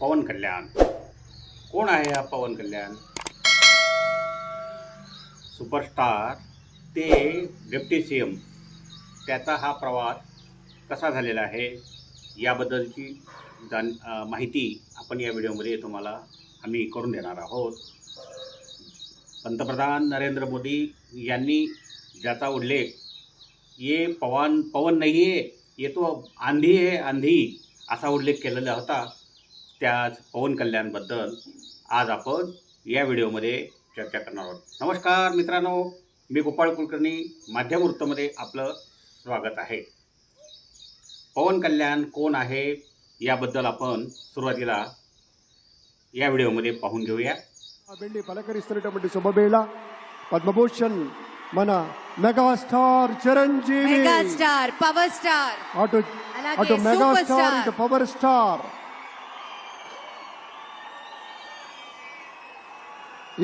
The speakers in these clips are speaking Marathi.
पवन कल्याण. कोण आहे हा पवन कल्याण? सुपरस्टार ते डेप्टी सी एम त्याचा हा प्रवास कसा झालेला आहे? याबद्दलची जाण माहिती आपण या व्हिडिओमध्ये तुम्हाला आम्ही करून देणार आहोत. पंतप्रधान नरेंद्र मोदी यांनी ज्याचा उल्लेख ये पवन पवन नाही आहे ये तो आंधी आहे आंधी असा उल्लेख केलेला होता. त्याच पवन कल्याणबद्दल आज आपण या व्हिडिओमध्ये चर्चा करणार आहोत. नमस्कार मित्रांनो मी गोपाळ कुलकर्णी माध्यम वृत्तमध्ये आपलं स्वागत आहे. पवन कल्याण कोण आहे याबद्दल आपण सुरुवातीला या व्हिडिओमध्ये पाहून घेऊया. बेंडी पालकरी सरिटमध्ये शुभमेला पद्मभूषण మన megastar Chiranjeevi. Megastar power star అటు అటు మెగాస్టార్ స్టార్. ఇటు పవర్ స్టార్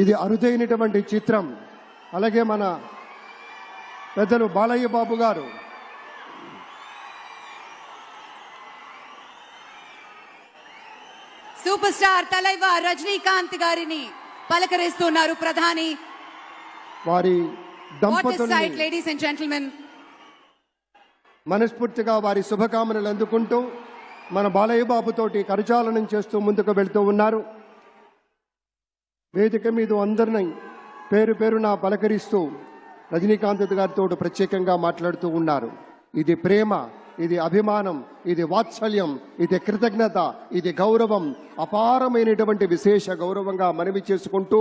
ఇది అరుదైనటువంటి చిత్రం. అలాగే మన పెద్దలు బాలయ్య బాబు గారు. సూపర్ స్టార్ తలైవ రజనీకాంత్ గారిని పలకరిస్తున్నారు ప్రధాని. వారి జెంటిల్మెన్ మనస్ఫూర్తిగా వారి శుభకామనలు అందుకుంటూ మన బాలయ్య బాబుతోటి కరచాలనం చేస్తూ ముందుకు వెళ్తూ ఉన్నారు. వేదిక మీద అందరిని పేరు పేరున పలకరిస్తూ రజనీకాంత్ గారితో ప్రత్యేకంగా మాట్లాడుతూ ఉన్నారు. ఇది ప్రేమ ఇది అభిమానం ఇది వాత్సల్యం ఇది కృతజ్ఞత ఇది గౌరవం అపారమైనటువంటి విశేష గౌరవంగా మనవి చేసుకుంటూ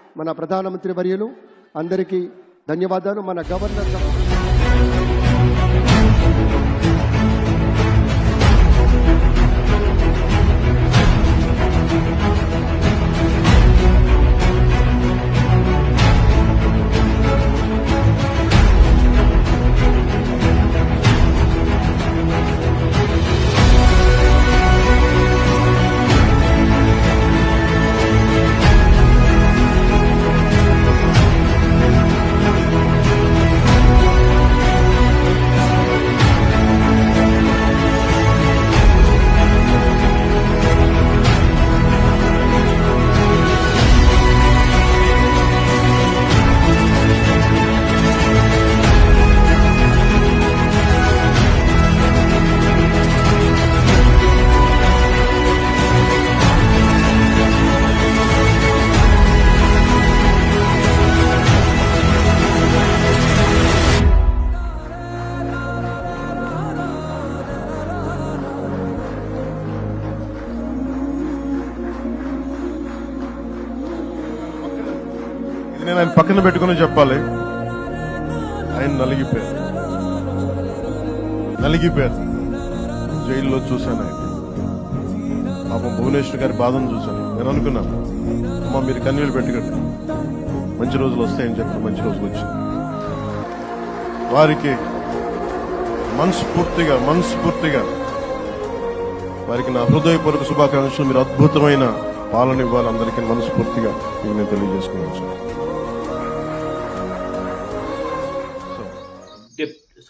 మన ప్రధానమంత్రి వర్యులు అందరికీ ధన్యవాదాలు. మన గవర్నర్ పక్కన పెట్టుకుని చెప్పాలి. ఆయన నలిగిపోయారు. నలిగిపోయారు. జైల్లో చూశాను ఆయన. పాపం భువనేశ్వర్ గారి బాధను చూశాను. నేను అనుకున్నాను అమ్మ మీరు కన్నీళ్ళు పెట్టుకోండి. మంచి రోజులు వస్తాయని చెప్పి మంచి రోజులు వచ్చింది. వారికి మనస్ఫూర్తిగా మనస్ఫూర్తిగా వారికి నా హృదయపూర్వక శుభాకాంక్షలు. మీరు అద్భుతమైన పాలన ఇవ్వాలి. అందరికీ మనస్ఫూర్తిగా నేను తెలియజేసుకున్నాను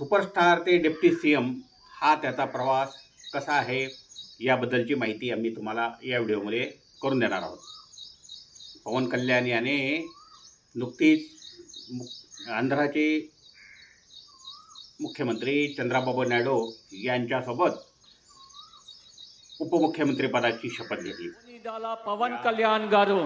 सुपरस्टार ते डेप्टी सी एम हा त्याचा प्रवास कसा आहे याबद्दलची माहिती आम्ही तुम्हाला या व्हिडिओमध्ये करून देणार आहोत. पवन कल्याण याने नुकतीच आंध्राचे मुख्यमंत्री चंद्राबाबू नायडू यांच्यासोबत उपमुख्यमंत्रीपदाची शपथ घेतली. पवन कल्याण गारू.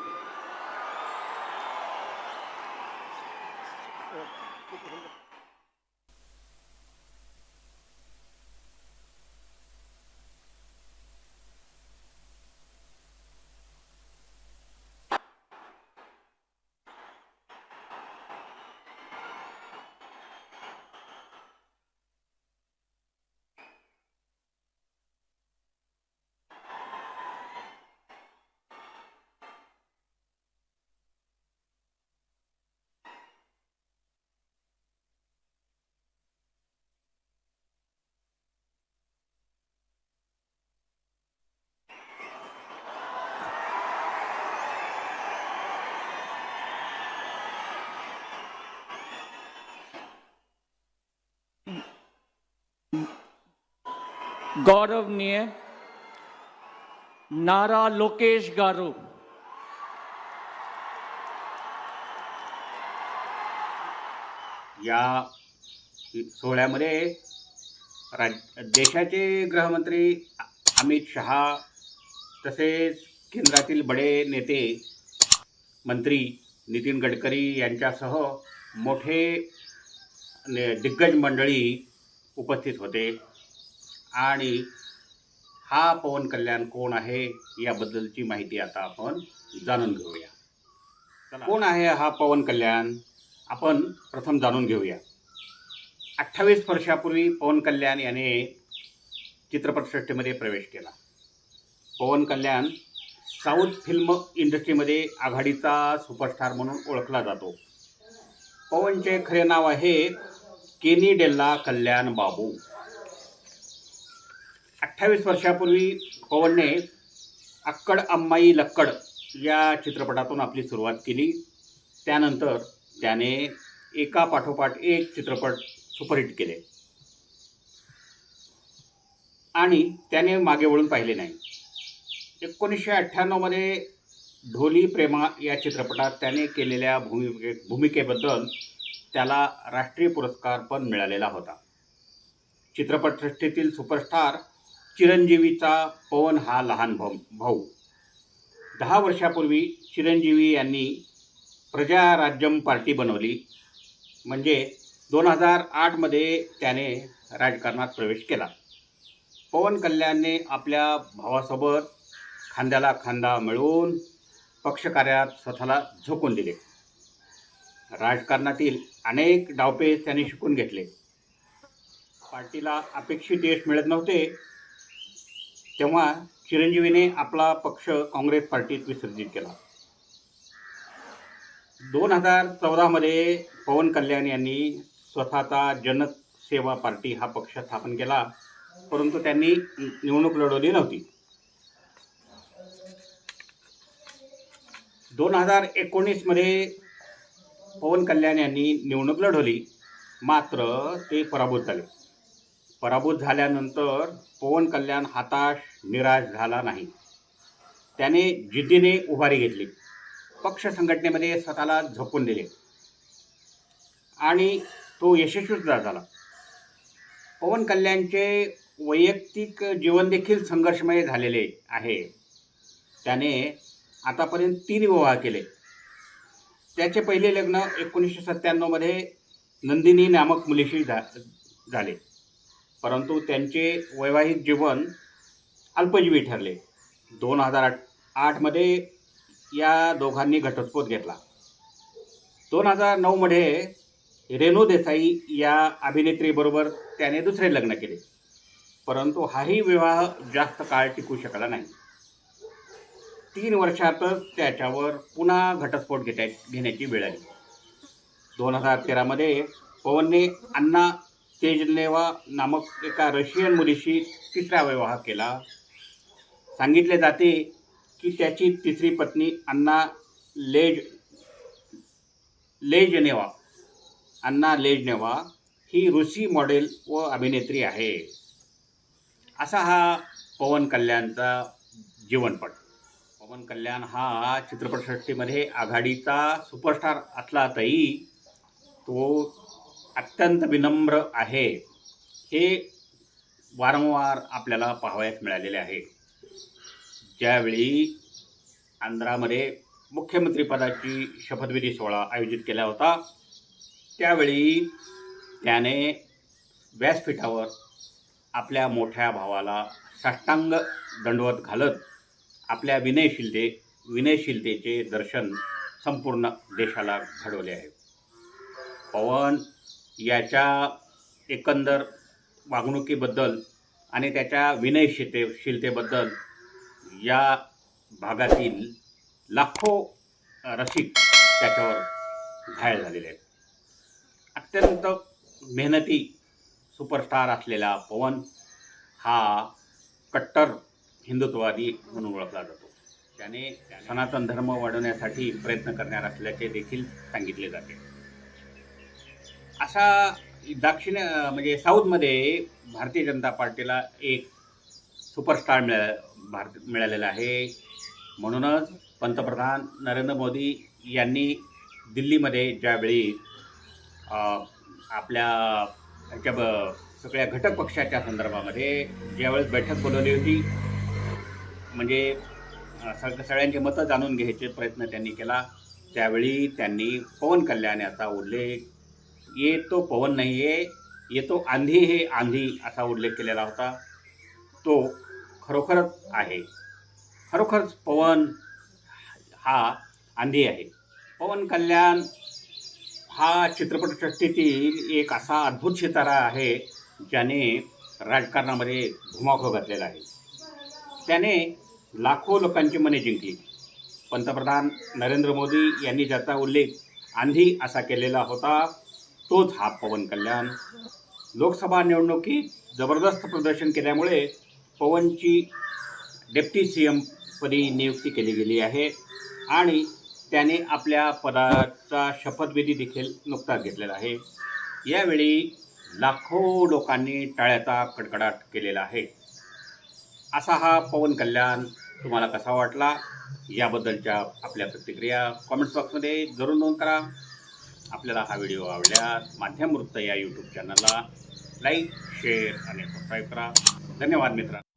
गौरवनीय नारा लोकेश गारू। या सोहळ्यामध्ये राज देशाचे गृहमंत्री अमित शहा तसेच केंद्रातील बडे नेते मंत्री नितीन गडकरी यांच्यासह मोठे दिग्गज मंडळी उपस्थित होते. आणि हा पवन कल्याण कोण आहे याबद्दलची माहिती आता आपण जाणून घेऊया. कोण आहे हा पवन कल्याण? आपण प्रथम जाणून घेऊया. अठ्ठावीस वर्षापूर्वी पवन कल्याण याने चित्रपटसृष्टीमध्ये प्रवेश केला. पवन कल्याण साऊथ फिल्म इंडस्ट्रीमध्ये आघाडीचा सुपरस्टार म्हणून ओळखला जातो. पवनचे खरे नाव आहे केनी डेल्ला कल्याण बाबू. अठ्ठावीस वर्षापूर्वी पवनने अक्कड अम्माई लक्कड या चित्रपटातून आपली सुरुवात केली. त्यानंतर त्याने एका पाठोपाठ एक चित्रपट सुपरहिट केले. आणि त्याने मागे वळून पाहिले नाही. एकोणीसशे अठ्ठ्याण्णवमध्ये ढोली प्रेमा या चित्रपटात त्याने केलेल्या भूमिके भूमिकेबद्दल त्याला राष्ट्रीय पुरस्कार पण मिळालेला होता. चित्रपटसृष्टीतील सुपरस्टार चिरंजीवीचा पवन हा लहान भाऊ भाऊ. दहा वर्षापूर्वी चिरंजीवी यांनी प्रजा राज्यम पार्टी बनवली. म्हणजे दोन हजार आठमध्ये त्याने राजकारणात प्रवेश केला. पवन कल्याणने आपल्या भावासोबत खांद्याला खांदा मिळवून पक्षकार्यात स्वतःला झोकून दिले. राजकारणातील अनेक डावपेच त्यांनी शिकून घेतले. पार्टीला अपेक्षित यश मिळत नव्हते. तेव्हा चिरंजीवीने आपला पक्ष काँग्रेस पार्टीत विसर्जित केला. दोन हजार चौदामध्ये पवन कल्याण यांनी स्वतःचा जनसेवा पार्टी हा पक्ष स्थापन केला परंतु त्यांनी निवडणूक लढवली नव्हती. दोन हजार एकोणीसमध्ये पवन कल्याण यांनी निवडणूक लढवली मात्र ते पराभूत झाले. पराभूत झाल्यानंतर पवन कल्याण हताश निराश झाला नाही. त्याने जिद्दीने उभारी घेतली. पक्ष संघटनेमध्ये स्वतःला झोपून दिले. आणि तो यशस्वीसुद्धा झाला. पवन कल्याणचे वैयक्तिक जीवन देखील संघर्षमय झालेले आहे. त्याने आतापर्यंत तीन विवाह केले. त्याचे पहिले लग्न एकोणीसशे सत्त्याण्णवमध्ये नंदिनी नामक मुलीशी झा झाले. परंतु त्यांचे वैवाहिक जीवन अल्पजीवी ठरले. दोन हजार आठ आठमध्ये या दोघांनी घटस्फोट घेतला. दोन हजार नऊमध्ये रेणू देसाई या अभिनेत्रीबरोबर त्याने दुसरे लग्न केले. परंतु हाही विवाह जास्त काळ टिकू शकला नाही. तीन वर्षातच त्याच्यावर पुन्हा घटस्फोट घेता घेण्याची वेळ आली. दोन हजार तेरामध्ये पवनने अण्णा तेजलेवा नामक एका रशियन मुलीशी तिसरा विवाह केला. सांगितले जाते की त्याची तिसरी पत्नी अण्णा लेज लेजनेवा अण्णा लेजनेवा ही रुसी मॉडेल व अभिनेत्री आहे. असा हा पवन कल्याणचा जीवनपट. पवन कल्याण हा चित्रपटसृष्टीमध्ये आघाडीचा सुपरस्टार असला तरी तो अत्यंत विनम्र आहे. हे वारंवार आपल्याला पाहावयास मिळालेले आहे. ज्यावेळी आंध्रामध्ये मुख्यमंत्रीपदाची शपथविधी सोहळा आयोजित केला होता त्यावेळी त्याने व्यासपीठावर आपल्या मोठ्या भावाला साष्टांग दंडवत घालत आपल्या विनयशीलते विनयशीलतेचे दर्शन संपूर्ण देशाला घडवले आहे. पवन याच्या एकंदर वागणुकीबद्दल आणि त्याच्या विनयशीलतेशीलतेबद्दल या भागातील लाखो रसिक त्याच्यावर घायल झालेले आहेत. अत्यंत मेहनती सुपरस्टार असलेला पवन हा कट्टर हिंदुत्ववादी म्हणून ओळखला जातो. त्याने सनातन धर्म वाढवण्यासाठी प्रयत्न करणार असल्याचे देखील सांगितले जाते. असा दक्षिण म्हणजे साऊथमध्ये भारतीय जनता पार्टीला एक सुपरस्टार मिळा भारत मिळालेला आहे. म्हणूनच पंतप्रधान नरेंद्र मोदी यांनी दिल्लीमध्ये ज्यावेळी आपल्या ह्याच्या ब सगळ्या घटक पक्षाच्या संदर्भामध्ये ज्यावेळेस बैठक बोलवली होती म्हणजे सग सगळ्यांचे मतं जाणून घ्यायचे प्रयत्न त्यांनी केला त्यावेळी त्यांनी पवन कल्याण याचा उल्लेख ये तो पवन नाही आहे ये तो आंधी हे आंधी असा उल्लेख केलेला होता. तो खरोखरच आहे. खरोखरच पवन हा आंधी आहे. पवन कल्याण हा चित्रपटसृष्टीतील एक असा अद्भुत सितारा आहे ज्याने राजकारणामध्ये धुमाकूळ घातलेला आहे. त्याने लाखो लोकांची मने जिंकली. पंतप्रधान नरेंद्र मोदी यांनी ज्याचा उल्लेख आंधी असा केलेला होता तोच हा पवन कल्याण लोकसभा निवडणुकीत जबरदस्त प्रदर्शन केल्यामुळे पवनची डेप्टी सी एम पदी नियुक्ती केली गेली आहे आणि त्याने आपल्या पदाचा शपथविधी देखील नुकताच घेतलेला आहे. यावेळी लाखो लोकांनी टाळ्याचा कडकडाट केलेला आहे. असा हा पवन कल्याण तुम्हाला कसा वाटला? याबद्दलच्या आपल्या प्रतिक्रिया कॉमेंट बॉक्समध्ये जरूर नोंद करा. आपल्याला हा व्हिडिओ आवडल्यास माध्यम वृत्त या यूट्यूब चॅनलला लाईक शेअर आणि सबस्क्राईब करा. धन्यवाद मित्रांनो.